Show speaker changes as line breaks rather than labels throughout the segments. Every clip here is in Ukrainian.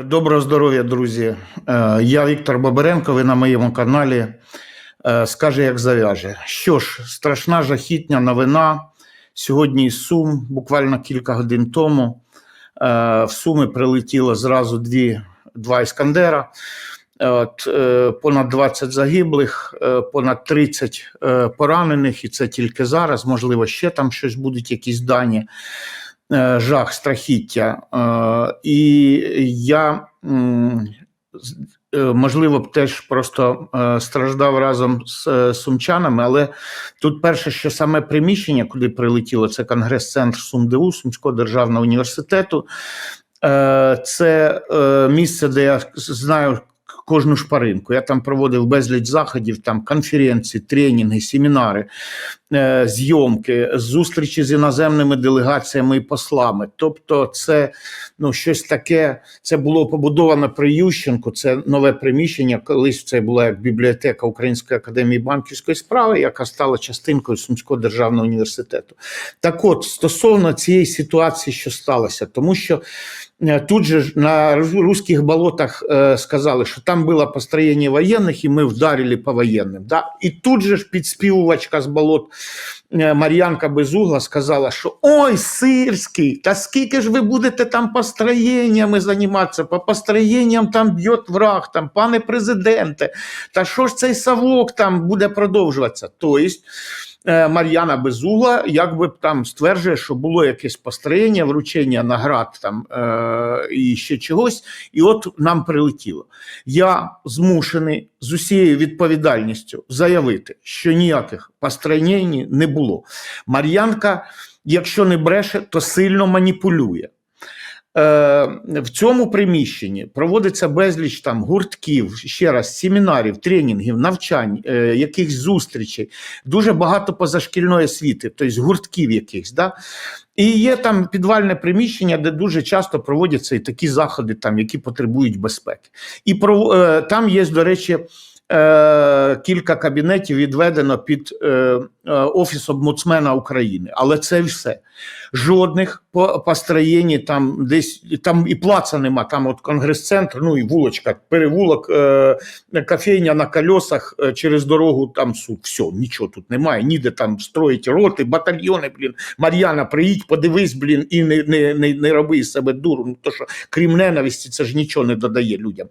Доброго здоров'я, друзі. Е, Я Віктор Бабаренко. Ви на моєму каналі. Е, Скаже, як зав'яже. Що ж, страшна жахітня новина. Сьогодні Сум, буквально кілька годин тому. е, В Суми прилетіло зразу дві, два іскандера. От, понад 20 загиблих, понад 30 е, поранених, і це тільки зараз. Можливо, ще там щось будуть, якісь дані. Е, Жах, страхіття. Е, І я, е, можливо, б теж просто страждав разом з сумчанами, але тут перше, що саме приміщення, куди прилетіло, це Конгрес-центр СумДУ, Сумського державного університету. Це місце, де я знаю кожну шпаринку. Я там проводив безліч заходів, там конференції, тренінги, семінари, е, зйомки, зустрічі з іноземними делегаціями і послами. Тобто, це ну, щось таке. Це було побудовано при Ющенку. Це нове приміщення. Колись це була як бібліотека Української академії банківської справи, яка стала частинкою Сумського державного університету. Так от, стосовно цієї ситуації, що сталося, тому що тут же на рус- русських болотах е, сказали, що там було построєння воєнних, і ми вдарили по воєнним. Да? І тут же ж підспівувачка з болот е, Мар'янка Безугла сказала, що ой, Сирський, та скільки ж ви будете там построєннями займатися? По построєнням там б'є враг, там, пане президенте, та що ж цей совок там буде продовжуватися? Тобто, е, Мар'яна Безугла якби там стверджує, що було якесь построєння, вручення наград там е, і ще чогось, і от нам прилетіло. Я змушений з усією відповідальністю заявити, що ніяких построєнь не було. Мар'янка, якщо не бреше, то сильно маніпулює. Е, в цьому приміщенні проводиться безліч там гуртків, ще раз, семінарів, тренінгів, навчань, е, якихось зустрічей, дуже багато позашкільної освіти, тобто гуртків якихось. Да? І є там підвальне приміщення, де дуже часто проводяться і такі заходи, там, які потребують безпеки. І про, е, там є, до речі, е, кілька кабінетів відведено під е, е, Офіс омбудсмена України. Але це все. Жодних по построєнні там десь там і плаца нема. Там от конгрес-центр, ну і вулочка, перевулок, е, кофейня на колесах через дорогу. Там суд. Все, нічого тут немає. Ніде там строїть роти, батальйони. Блін, Мар'яна, приїдь, подивись, блін, і не, не, не, не роби із себе дуру. Ну то що крім ненависті, це ж нічого не додає людям.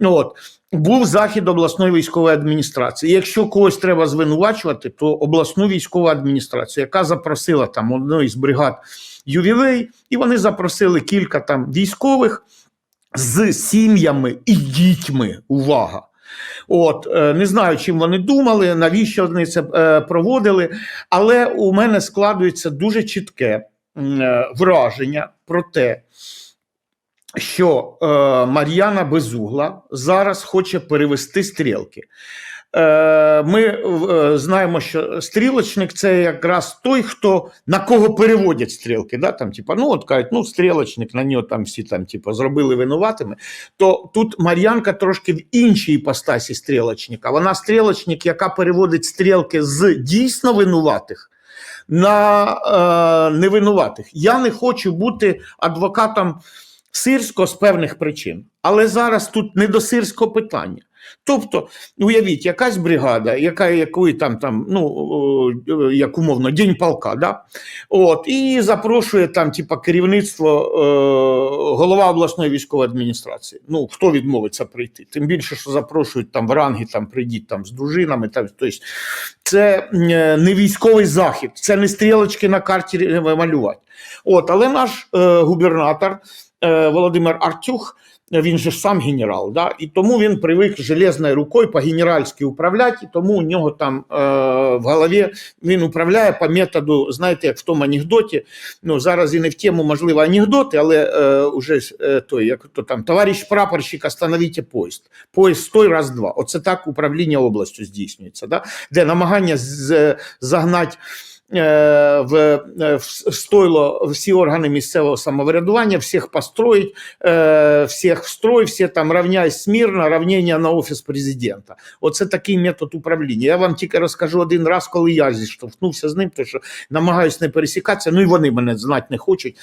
Ну, от. Був захід обласної військової адміністрації. Якщо когось треба звинувачувати, то обласну військову адміністрацію, яка запросила там одну із бригад ювілей, і вони запросили кілька там військових з сім'ями і дітьми. Увага! От е, не знаю, чим вони думали, навіщо вони це е, проводили, але у мене складується дуже чітке е, враження про те, що е, Мар'яна Безугла зараз хоче перевести стрілки. Е, ми е, знаємо, що стрілочник це якраз той, хто на кого переводять стрілки. Да? Там, типа, ну, от кажуть, ну, стрілочник, на нього там всі там, типа, зробили винуватими. То тут Мар'янка трошки в іншій іпостасі стрілочника. Вона стрілочник, яка переводить стрілки з дійсно винуватих на е, невинуватих. Я не хочу бути адвокатом сирського з певних причин, але зараз тут не до сирського питання. Тобто, уявіть, якась бригада, яка якої там, там ну е, як умовно, день полка, да? От, і запрошує там, типа, керівництво, е, голова обласної військової адміністрації. Ну, хто відмовиться прийти? Тим більше, що запрошують там в ранги, там прийдіть там з дружинами. Там, тобто, це е, не військовий захід, це не стрілочки на карті е, малювати. От, але наш е, губернатор е, Володимир Артюх. Він же сам генерал, да? і тому він привик железною рукою по-генеральськи управляти, і тому у нього там е, в голові він управляє по методу, знаєте, як в тому анекдоті. Ну зараз і не в тему, можливо, анекдоти, але е, уже е, той, як то там, товариш прапорщик, остановіть поїзд. Поїзд стой раз два. Оце так управління областю здійснюється, да? де намагання з, загнати в, е, в стойло всі органи місцевого самоврядування, всіх построїть, е, всіх в всі там равняй смірно, равнення на офіс президента. Оце такий метод управління. Я вам тільки розкажу один раз, коли я зіштовхнувся з ним, тому що намагаюсь не пересікатися, ну і вони мене знати не хочуть.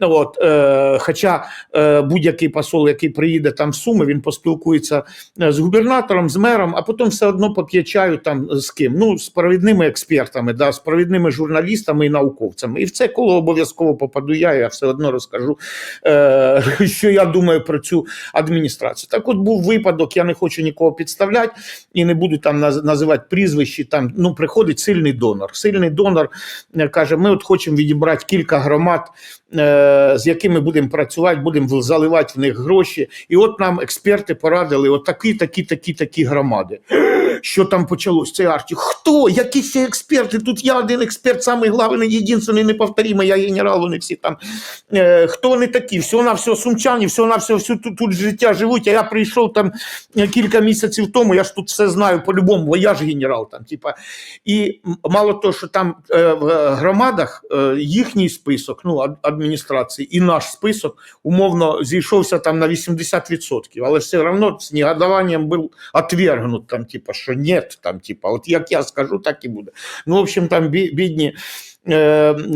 От, е, хоча е, будь-який посол, який приїде там в Суми, він поспілкується е, з губернатором, з мером, а потім все одно поп'є чаю там з ким. Ну, з провідними експертами, да, з провідними журналістами і науковцями. І в це коло обов'язково попаду я, я все одно розкажу, е, що я думаю про цю адміністрацію. Так от був випадок, я не хочу нікого підставляти і не буду там називати прізвищі. Там ну приходить сильний донор. Сильний донор е, каже: ми от хочемо відібрати кілька громад, е, з якими будемо працювати, будемо заливати в них гроші. І от нам експерти порадили: от такі, такі, такі, такі громади. Що там почалось? Це Арті. Хто? Які ще експерти? Тут я один експерт, самий главний, єдиний, неповторимий, я генерал, вони всі там. Е, хто вони такі? Всього на все сумчані, всього на все, всю тут, тут життя живуть. А я прийшов там е, кілька місяців тому, я ж тут все знаю по-любому, бо я ж генерал там. Типа. І мало того, що там е, в громадах їхній список, ну, адміністрації, і наш список умовно зійшовся там на 80%, але все одно з негодованням був отвергнут, там, типа, що ні, там, типа, от як я скажу, так і буде. Ну, в общем, там бі- бідні. е,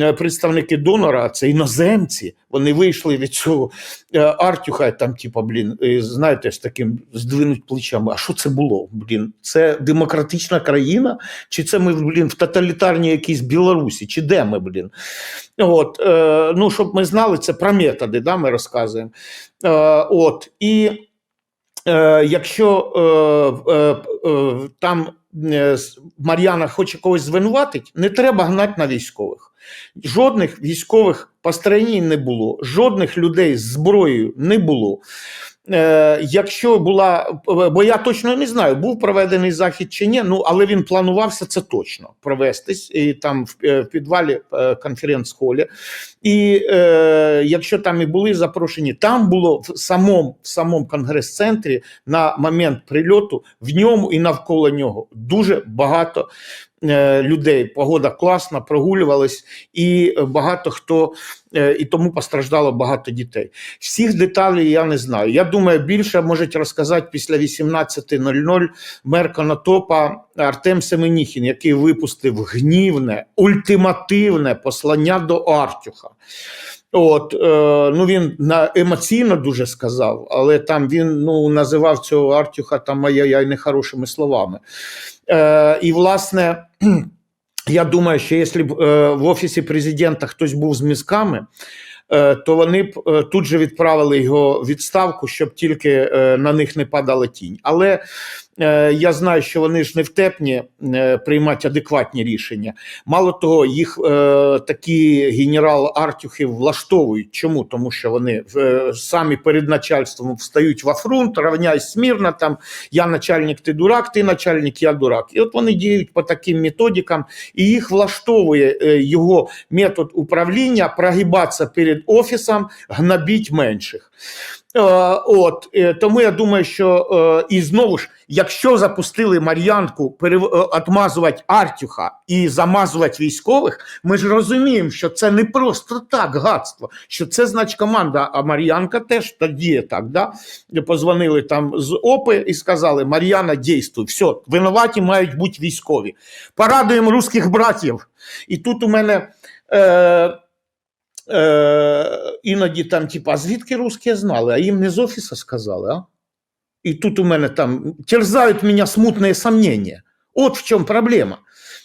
е, Представники донора, це іноземці, вони вийшли від цього е, Артюха, там, типа, блін, знаєте, з таким здвинуть плечами. А що це було? Блін, це демократична країна? Чи це ми, блін, в тоталітарній якійсь Білорусі? Чи де ми, блін? От, ну, щоб ми знали, це про методи, да, ми розказуємо. От, і якщо е, е, е, там е, Мар'яна хоче когось звинуватить, не треба гнати на військових. Жодних військових построєнь не було, жодних людей з зброєю не було. Е, якщо була, бо я точно не знаю, був проведений захід чи ні, ну але він планувався це точно провестись і там в, е, підвалі е, конференц-холі. І е, якщо там і були запрошені, там було в самому, в самому конгрес-центрі на момент прильоту в ньому і навколо нього дуже багато людей. Погода класна, прогулювались, і е, багато хто е, і тому постраждало багато дітей. Всіх деталей я не знаю. Я думаю, більше можуть розказати після 18.00 мер Конотопа Артем Семеніхін, який випустив гнівне, ультимативне послання до Артюха. От, е, ну він на емоційно дуже сказав, але там він ну, називав цього Артюха там ай-яй нехорошими словами. Е, і, власне, я думаю, що якщо б е, в офісі президента хтось був з мізками, е, то вони б тут же відправили його відставку, щоб тільки на них не падала тінь. Але я знаю, що вони ж не втепні е, приймати адекватні рішення. Мало того, їх е, такі генерал Артюхи влаштовують. Чому? Тому що вони е, самі перед начальством встають во фронт, равняй смірно там я начальник, ти дурак, ти начальник, я дурак. І от вони діють по таким методикам, і їх влаштовує е, його метод управління прогибатися перед офісом, гнобіть менших. Е, От е, тому я думаю, що е, і знову ж, якщо запустили Мар'янку перев- е, Артюха і замазувати військових, ми ж розуміємо, що це не просто так гадство, що це значить команда. А Мар'янка теж тоді так. Да? Позвонили там з ОПи і сказали: Мар'яна, дійствуй, все, винуваті мають бути військові. Порадуємо русських братів. І тут у мене. Е, Е, іноді там, типа, звідки русські знали, а їм не з офісу сказали, а? І тут у мене там терзають мене смутні сомнення. От в чому проблема.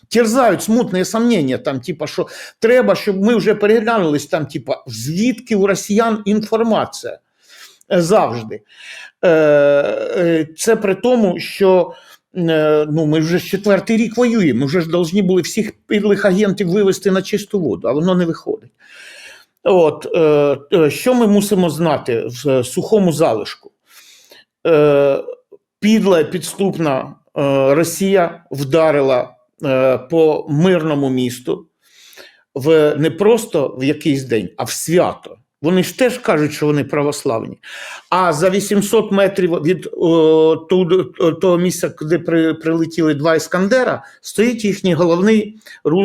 Терзають смутні сомнення, там, типа, що треба, щоб ми вже переглянулись, там, типа, звідки у росіян інформація Е, завжди. Е, е, Це при тому, що ну, ми вже четвертий рік воюємо, ми вже ж повинні були всіх підлих агентів вивести на чисту воду, а воно не виходить. От, що ми мусимо знати в сухому залишку? Е, підла підступна е, Росія вдарила е, по мирному місту в не просто в якийсь день, а в свято. Вони ж теж кажуть, що вони православні. А за 800 метрів від о, ту- того місця, куди при, прилетіли два іскандера, стоїть їхній головний ру,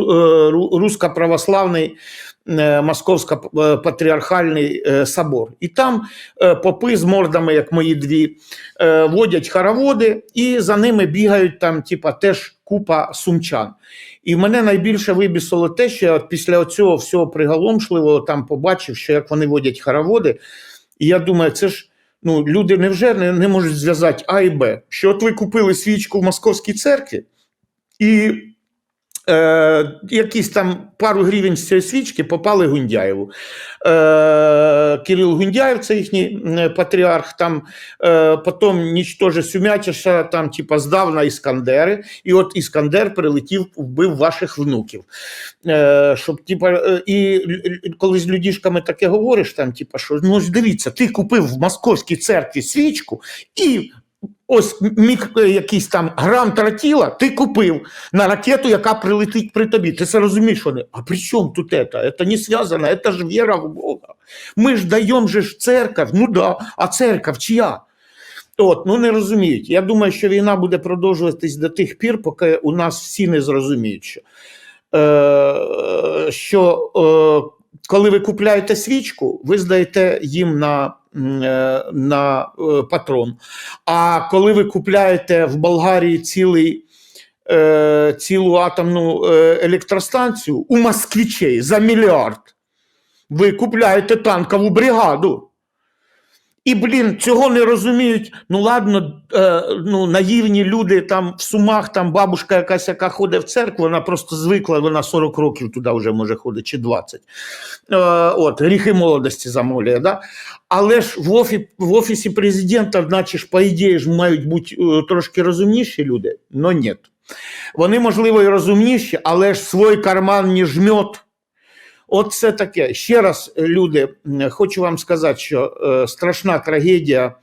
ру- русско-православний е, московсько-патріархальний е, собор. І там е, попи з мордами, як мої дві, е, водять хороводи, і за ними бігають там, типа, теж купа сумчан. І мене найбільше вибісило те, що я після цього всього приголомшливого там побачив, що як вони водять хороводи, і я думаю, це ж ну, люди невже не, не можуть зв'язати А і Б. Що от ви купили свічку в московській церкві, і е, якісь там пару гривень з цієї свічки попали Гундяєву. Е, Кирил Гундяєв, це їхній патріарх, там е, потім нічтоже Сюмятіша, там, типа, здав на Іскандери, і от Іскандер прилетів, вбив ваших внуків. Е, щоб, типа, е, і коли з людішками таке говориш, там, типа, що ну дивіться, ти купив в московській церкві свічку і. Ось міг е, якийсь там грам тротіла ти купив на ракету, яка прилетить при тобі. Ти це розумієш? Вони, а при чому тут це? Це не зв'язано, це ж віра в Бога. Ми ж даємо же ж церковь, ну да, а церковь чия? От, ну не розуміють. Я думаю, що війна буде продовжуватись до тих пір, поки у нас всі не зрозуміють, що, е, що е, коли ви купляєте свічку, ви здаєте їм на, е, на е, патрон. А коли ви купляєте в Болгарії цілий, е, цілу атомну електростанцію у москвичей за мільярд, ви купляєте танкову бригаду. І, блін, цього не розуміють. Ну, ладно, е, ну, наївні люди там в сумах, там бабушка якась, яка ходить в церкву, вона просто звикла, вона 40 років туди вже може ходить, чи 20. Е, от, гріхи молодості замовляє. Да? Але ж в, офі, в офісі президента, наче ж, по ідеї, ж мають бути е, трошки розумніші люди, але ні. Вони, можливо, і розумніші, але ж свій карман не жмет. От це таке. Ще раз, е, люди, хочу вам сказати, що е, страшна трагедія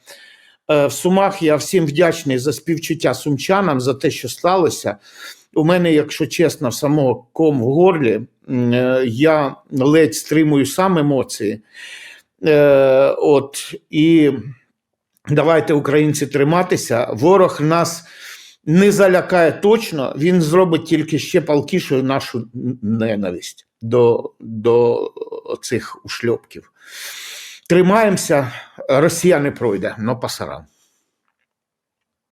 е, в Сумах. Я всім вдячний за співчуття сумчанам, за те, що сталося. У мене, якщо чесно, в самого ком в горлі, я ледь стримую сам емоції. От, і давайте, українці, триматися. Ворог нас не залякає точно, він зробить тільки ще палкішою нашу ненависть до, до цих ушльопків. Тримаємося, Росія не пройде, но пасаран.